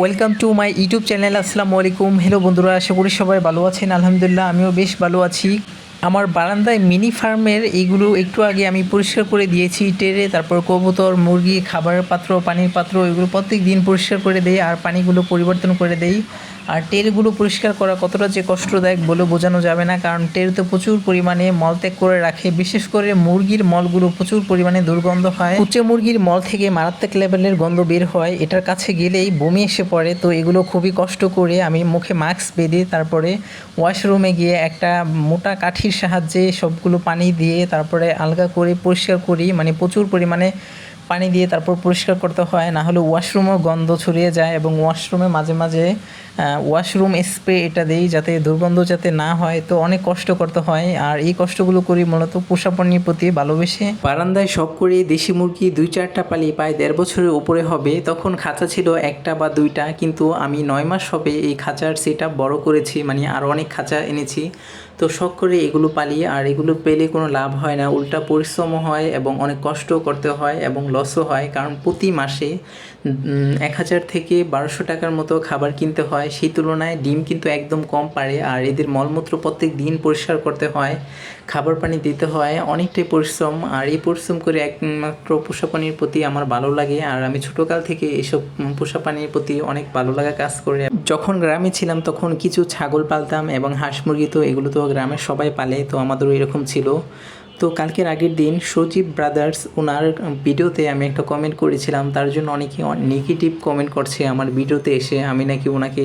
Welcome to my YouTube channel আসসালামু আলাইকুম hello বন্ধুরা, আশা করি সবাই ভালো আছেন, আলহামদুলিল্লাহ, আমিও বেশ ভালো আছি। আমার বারান্দায় মিনি ফার্মের এইগুলো একটু আগে আমি পরিষ্কার করে দিয়েছি, টেরে, তারপর কবুতর, মুরগি, খাবারের পাত্র, পানির পাত্র, এগুলো প্রত্যেক দিন পরিষ্কার করে দেই আর পানিগুলো পরিবর্তন করে দেই। আর টেরগুলো পরিষ্কার করা কতটা যে কষ্টদায়ক বলে বোঝানো যাবে না, কারণ টের তো প্রচুর পরিমাণে মলত্যাগ করে রাখে। বিশেষ করে মুরগির মলগুলো প্রচুর পরিমাণে দুর্গন্ধ হয়। উচ্চ মুরগির মল থেকে মারাত্মক লেভেলের গন্ধ বের হয়। এটার কাছে গেলেই বমি এসে পড়ে। তো এগুলো খুবই কষ্ট করে আমি মুখে মাস্ক বেঁধে তারপরে ওয়াশরুমে গিয়ে একটা মোটা কাঠির সাহায্যে সবগুলো পানি দিয়ে তারপরে আলগা করে পরিষ্কার করি। মানে প্রচুর পরিমাণে পানি দিয়ে তারপর পরিষ্কার করতে হয়, না হলে ওয়াশরুমও গন্ধ ছড়িয়ে যায় এবং ওয়াশরুমে মাঝে মাঝে ওয়াশরুম স্প্রে এটা দিই যাতে দুর্গন্ধ যাতে না হয়। তো অনেক কষ্ট করতে হয় আর এই কষ্টগুলো করি মূলত পোষা প্রাণীর প্রতি ভালোবেসে। বারান্দায় শখ করে দেশি মুরগি দুই চারটা পালি প্রায় দেড় বছরের উপরে হবে। তখন খাঁচা ছিল একটা বা দুইটা, কিন্তু আমি নয় মাস হবে এই খাঁচার সেটা বড় করেছি মানে আরও অনেক খাঁচা এনেছি। তো শখ করে এগুলো পালি আর এগুলো পেলে কোনো লাভ হয় না, উল্টা পরিশ্রম হয় এবং অনেক কষ্ট করতে হয় এবং লসও হয়, কারণ প্রতি মাসে এক হাজার থেকে বারোশো টাকার মতো খাবার কিনতে হয়। সেই তুলনায় ডিম কিন্তু একদম কম পারে আর এদের মলমূত্র প্রত্যেক দিন পরিষ্কার করতে হয়, খাবার পানি দিতে হয়, অনেকটাই পরিশ্রম। আর এই পরিশ্রম করে একমাত্র পোষা পানির প্রতি আমার ভালো লাগে আর আমি ছোটোকাল থেকে এসব পোষা পানির প্রতি অনেক ভালো লাগা কাজ করে। যখন গ্রামে ছিলাম তখন কিছু ছাগল পালতাম এবং হাঁস মুরগি তো এগুলো তো গ্রামের সবাই পালে, তো আমাদেরও এরকম ছিল। তো কালকের আগের দিন সজীব ব্রাদার্স ওনার ভিডিওতে আমি একটা কমেন্ট করেছিলাম। তার জন্য অনেকে নেগেটিভ কমেন্ট করছে আমার ভিডিওতে এসে। আমি নাকি ওনাকে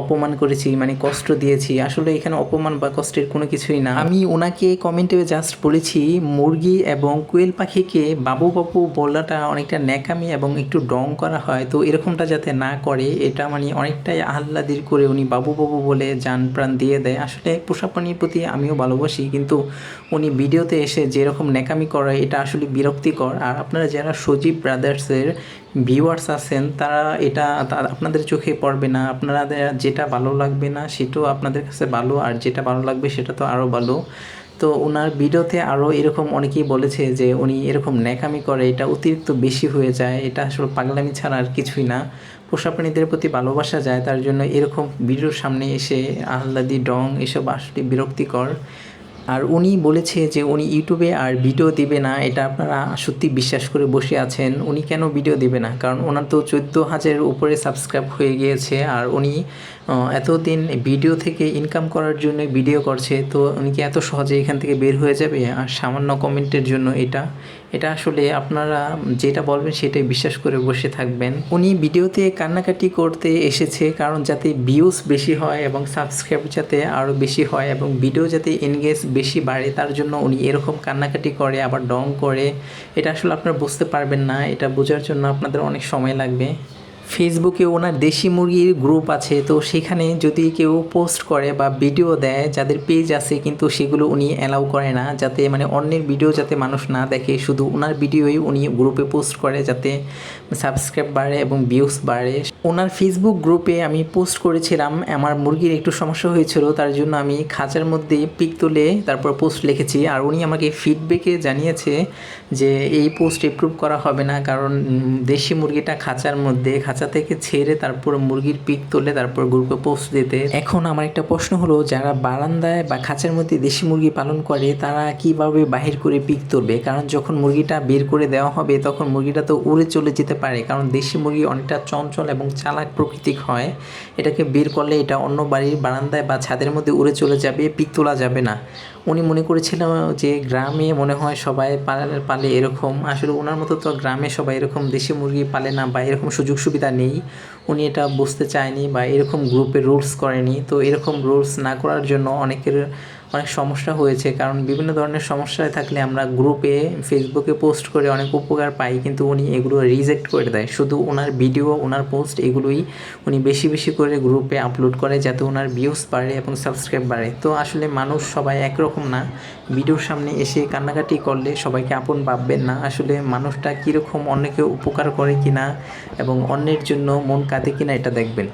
অপমান করেছি মানে কষ্ট দিয়েছি। আসলে এখানে অপমান বা কষ্টের কোনো কিছুই না। আমি ওনাকে কমেন্টে জাস্ট বলেছি, মুরগি এবং কোয়েল পাখিকে বাবু বাবু বলাটা অনেকটা ন্যাকামি এবং একটু ডং করা হয়। তো এরকমটা যাতে না করে, এটা মানে অনেকটাই আহ্লাদির করে উনি বাবু বাবু বলে যান প্রাণ দিয়ে দেয়। আসলে পোষা প্রাণীর প্রতি আমিও ভালোবাসি, কিন্তু উনি ভিডিওতে এসে যেরকম ন্যাকামি করে, এটা আসলে বিরক্তিকর। আর আপনারা যারা সজীব ব্রাদার্সের ভিউয়ার্স আছেন, তারা এটা আপনাদের চোখে পড়বে না। আপনারা যেটা ভালো লাগবে না, সেটাও আপনাদের কাছে ভালো, আর যেটা ভালো লাগবে, সেটা তো আরও ভালো। তো ওনার ভিডিওতে আরও এরকম অনেকেই বলেছে যে, উনি এরকম ন্যাকামি করে, এটা অতিরিক্ত বেশি হয়ে যায়, এটা আসলে পাগলামি ছাড়া আর কিছুই না। পোষা প্রাণীদের প্রতি ভালোবাসা যায়, তার জন্য এরকম ভিডিওর সামনে এসে আহ্লাদি ডং, এসব আসলে বিরক্তিকর। আর উনি বলেছে যে উনি ইউটিউবে আর ভিডিও দিবে না, এটা আপনারা সত্যি বিশ্বাস করে বসে আছেন। উনি কেন ভিডিও দিবে না? কারণ ওনার তো চোদ্দ হাজারের উপরে সাবস্ক্রাইব হয়ে গিয়েছে আর উনি এতদিন ভিডিও থেকে ইনকাম করার জন্য ভিডিও করছে। তো উনি কি এত সহজে এখান থেকে বের হয়ে যাবে? আর সামান্য কমেন্টের জন্য এটা এটা আসলে আপনারা যেটা বলবেন সেটাই বিশ্বাস করে বসে থাকবেন। উনি ভিডিওতে কান্নাকাটি করতে এসেছে কারণ যাতে ভিউজ বেশি হয় এবং সাবস্ক্রাইব যাতে আরও বেশি হয় এবং ভিডিও যাতে এনগেজ বেশি বাড়ে, তার জন্য উনি এরকম কান্নাকাটি করে, আবার ডং করে। এটা আসলে আপনারা বুঝতে পারবেন না। এটা বোঝার জন্য আপনাদের অনেক সময় লাগবে। ফেসবুকে ওনার দেশি মুরগির গ্রুপ আছে, তো সেখানে যদি কেউ পোস্ট করে বা ভিডিও দেয়, যাদের পেজ আছে কিন্তু সেগুলো উনি অ্যালাউ করে না, যাতে মানে অন্যের ভিডিও যাতে মানুষ না দেখে, শুধু ওনার ভিডিওই উনি গ্রুপে পোস্ট করে যাতে সাবস্ক্রাইব বাড়ে এবং ভিউস বাড়ে ওনার ফেসবুক গ্রুপে আমি পোস্ট করেছিলাম, আমার মুরগির একটু সমস্যা হয়েছিল, তার জন্য আমি খাঁচার মধ্যে পিক তুলে তারপর পোস্ট লিখেছি। আর উনি আমাকে ফিডব্যাকে জানিয়েছে যে, এই পোস্ট এপ্রুভ করা হবে না, কারণ দেশি মুরগিটা খাঁচার মধ্যে, খাঁচা থেকে ছেড়ে তারপর মুরগির পিক তুলে তারপর গ্রুপে পোস্ট দিতে। এখন আমার একটা প্রশ্ন হলো, যারা বারান্দায় বা খাঁচার মধ্যে দেশি মুরগি পালন করে, তারা কীভাবে বাহির করে পিক তুলবে? কারণ যখন মুরগিটা বের করে দেওয়া হবে, তখন মুরগিটা তো উড়ে চলে যেতে পারে, কারণ দেশি মুরগি অনেকটা চঞ্চল এবং চালাক প্রকৃতিক হয়, এটাকে বের করলে এটা অন্য বাড়ির বারান্দায় বা ছাদের মধ্যে উড়ে চলে যাবে, পিক তোলা যাবে না। উনি মনে করেছিল যে গ্রামে মনে হয় সবাই পালে পালে এরকম, আসলে ওনার মতো তো গ্রামে সবাই এরকম দেশি মুরগি পালে না বা এরকম সুযোগ সুবিধা নেই। উনি এটা বুঝতে চায়নি বা এরকম গ্রুপে রুলস করেনি। তো এরকম রুলস না করার জন্য অনেকের অনেক সমস্যা হয়েছে। কারণ বিভিন্ন ধরনের সমস্যায় থাকলে আমরা গ্রুপে ফেসবুকে পোস্ট করে অনেক উপকার পাই, কিন্তু উনি এগুলো রিজেক্ট করে দেয়। শুধু ওনার ভিডিও ওনার পোস্ট এগুলোই উনি বেশি বেশি করে গ্রুপে আপলোড করে যাতে ওনার ভিউস বাড়ে এবং সাবস্ক্রাইব বাড়ে। তো আসলে মানুষ সবাই একরকম না। ভিডিওর সামনে এসে কান্নাকাটি করলে সবাইকে আপন ভাববেন না। আসলে মানুষটা কীরকম অন্যকে উপকার করে কিনা এবং অন্যের জন্য মন কাঁদে কিনা এটা দেখবেন।